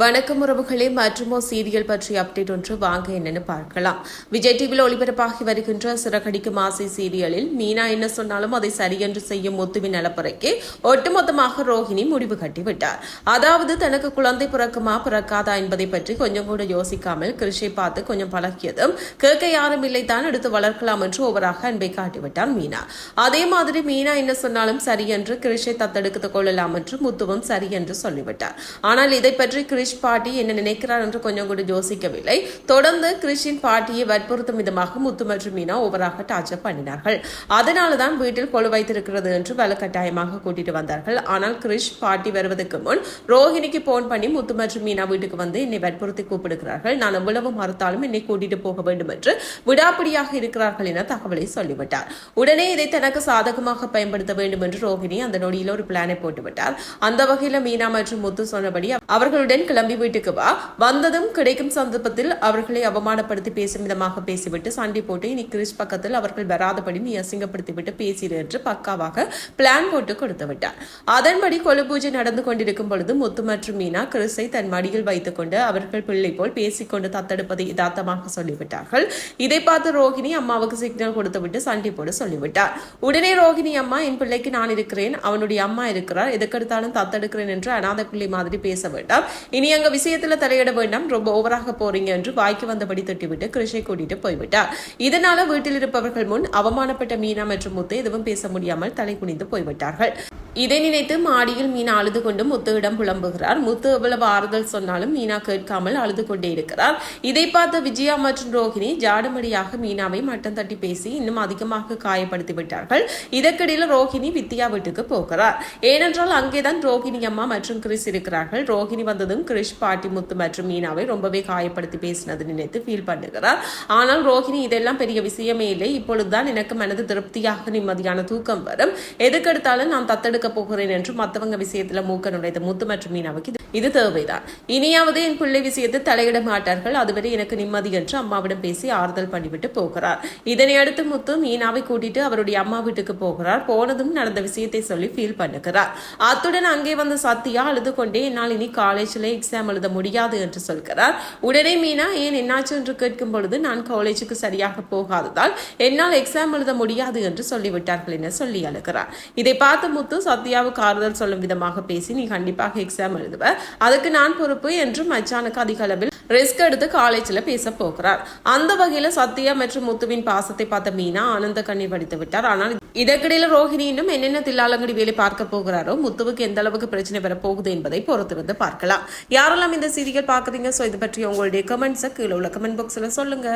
வணக்கம் உறவுகளே மற்றுமோ சீரியல் பற்றிய அப்டேட் ஒன்று வாங்க என்னன்னு பார்க்கலாம். விஜய் டிவியில் ஒளிபரப்பாகி வருகின்ற சிறகடிக்கும் ஆசை சீரியலில் மீனா என்ன சொன்னாலும் அதை சரியென்று செய்யும் முத்துவின் நலப்புறைக்கு ஒட்டுமொத்தமாக ரோஹிணி முடிவு கட்டிவிட்டார். அதாவது தனக்கு குழந்தை பிறக்குமா பிறக்காதா என்பதை பற்றி கொஞ்சம் கூட யோசிக்காமல் கிருஷை பார்த்து கொஞ்சம் பழகியதும் கேட்க யாரும் இல்லை தான் எடுத்து வளர்க்கலாம் என்று ஒவ்வொராக அன்பை காட்டிவிட்டார் மீனா. அதே மாதிரி மீனா என்ன சொன்னாலும் சரி என்று கிருஷை தத்தெடுத்துக் கொள்ளலாம் என்று முத்துவும் சரி என்று சொல்லிவிட்டார். ஆனால் இதை பற்றி கிருஷ் கிரிஷ் பாட்டி என்ன நினைக்கிறார் என்று கொஞ்சம் கூட யோசிக்கவில்லை. தொடர்ந்து கிரிஷின் பாட்டியை வற்புறுத்தும் விதமாக முத்து மற்றும் மீனா ஓவராக டார்ச்சர் பண்ணினார்கள். அதனால தான் வீட்டில் கொழு வைத்திருக்கிறது என்று வலுக்கட்டாயமாக கூட்டிட்டு வந்தார்கள். ஆனால் கிரிஷ் பாட்டி வருவதற்கு முன் ரோஹிணிக்கு போன் பண்ணி முத்து மற்றும் மீனா வீட்டுக்கு வந்து என்னை வற்புறுத்தி கூப்பிடுகிறார்கள். நான் எவ்வளவு மறுத்தாலும் என்னை கூட்டிட்டு போக வேண்டும் என்று விடாப்பிடியாக இருக்கிறார்கள் என தகவலை சொல்லிவிட்டார். உடனே இதை தனக்கு சாதகமாக பயன்படுத்த வேண்டும் என்று ரோஹிணி அந்த நொடியில் ஒரு பிளானை போட்டுவிட்டார். அந்த வகையில் மீனா மற்றும் முத்து சொன்னபடி அவர்களுடன் கிளம்பி வீட்டுக்கு வா. வந்ததும் கிடைக்கும் சந்தர்ப்பத்தில் அவர்களை அவமானப்படுத்தி பேசும் விதமாக பேசிவிட்டு சண்டை போட்டு இனி கிறிஸ் பக்கத்தில் அவர்கள் வராதபடி நீ அசிங்கப்படுத்தி விட்டு பேசிடு என்று பக்காவாக பிளான் போட்டு கொடுத்து விட்டார். அதன்படி கொலு பூஜை நடந்து கொண்டிருக்கும் பொழுது முத்து மற்றும் மீனா கிறிஸை தன் மடியில் வைத்துக் கொண்டு அவர்கள் பிள்ளை போல் பேசிக்கொண்டு தத்தெடுப்பதை யதார்த்தமாக சொல்லிவிட்டார்கள். இதை பார்த்து ரோஹிணி அம்மாவுக்கு சிக்னல் கொடுத்துவிட்டு சண்டை போட சொல்லிவிட்டார். உடனே ரோஹிணி அம்மா என் பிள்ளைக்கு நான் இருக்கிறேன். அவனுடைய அம்மா இருக்கிறார். எதுக்கெடுத்தாலும் தத்தெடுக்கிறேன் என்று அனாதை பிள்ளை மாதிரி பேச வேண்டாம். இனி அங்க விஷயத்துல தலையிட வேண்டாம். ரொம்ப ஓவராக போறீங்க என்று வாய்க்கு வந்தபடி திட்டிவிட்டு கிருஷை கூட்டிட்டு போய்விட்டார். இதனால வீட்டில் இருப்பவர்கள் முன் அவமானப்பட்ட மீனா மற்றும் முத்து எதுவும் பேச முடியாமல் தலை குனிந்து போய்விட்டார்கள். இதை நினைத்து மாடியில் மீனா அழுது கொண்டு முத்துவிடம் புலம்புகிறார். முத்து எவ்வளவு ஆறுதல் சொன்னாலும் மீனா கேட்காமல் அழுது கொண்டே இருக்கிறார். இதை பார்த்த விஜயா மற்றும் ரோஹிணி ஜாடமடியாக மீனாவை மட்டம் தட்டி பேசி இன்னும் அதிகமாக காயப்படுத்தி விட்டார்கள். இதற்கிடையில் ரோஹிணி வித்யா வீட்டுக்கு போகிறார். ஏனென்றால் அங்கேதான் ரோஹிணி அம்மா மற்றும் கிறிஸ் இருக்கிறார்கள். ரோஹிணி வந்ததும் கிறிஷ் பாட்டி முத்து மற்றும் மீனாவை ரொம்பவே காயப்படுத்தி பேசினது நினைத்து ஃபீல் பண்ணுகிறார். ஆனால் ரோஹிணி இதெல்லாம் பெரிய விஷயமே இல்லை. இப்பொழுதுதான் எனக்கு மனது திருப்தியாக நிம்மதியான தூக்கம் வரும். எதுக்கெடுத்தாலும் நான் கொடுக்க போகிறேன் என்று மத்தவங்க விஷயத்தில் மூக்க நுழைத்த முத்து மற்றும் மீனாவுக்கு இது- இது தேவைதான். இனியாவது என் பிள்ளை விஷயத்தில் தலையிட மாட்டார்கள். அதுவரை எனக்கு நிம்மதி என்று அம்மாவிடம் பேசி ஆறுதல் பண்ணிவிட்டு போகிறார். இதனை அடுத்து முத்து மீனாவை கூட்டிட்டு அவருடைய அம்மா வீட்டுக்கு போகிறார். போனதும் நடந்த விஷயத்தை சொல்லி ஃபீல் பண்ணுகிறார். அத்துடன் அங்கே வந்த சத்யா அழுது கொண்டே என்னால் இனி காலேஜில் எக்ஸாம் எழுத முடியாது என்று சொல்கிறார். உடனே மீனா ஏன் என்னாச்சு? என்று கேட்கும் பொழுது நான் காலேஜுக்கு சரியாக போகாததால் என்னால் எக்ஸாம் எழுத முடியாது என்று சொல்லிவிட்டார்கள் என சொல்லி அழுகிறார். இதை பார்த்து முத்து சத்யாவுக்கு ஆறுதல் சொல்லும் விதமாக பேசி நீ கண்டிப்பாக எக்ஸாம் எழுதுவ. அதுக்கு நான் பொறுப்பு என்று மச்சானுக்கு அதிக அளவில் ரிஸ்க் எடுத்து காலேஜில் பேச போகிறார். அந்த வகையில சத்யா மற்றும் முத்துவின் பாசத்தை பார்த்த மீனா ஆனந்த கண்ணீர் வடித்து விட்டார். ஆனால் இதற்கிடையில் ரோஹிணி இன்னும் என்னென்ன தில்லாலங்கடி வேலை பார்க்க போகிறாரோ முத்துவுக்கு எந்த அளவுக்கு பிரச்சனை வரப்போகுது என்பதை பொறுத்திருந்து பார்க்கலாம். யாரெல்லாம் இந்த செய்திகள் பார்க்குறீங்க? ஸோ இது பற்றி உங்களுடைய கமெண்ட்ஸை கீழே உள்ள கமெண்ட் பாக்ஸில் சொல்லுங்க.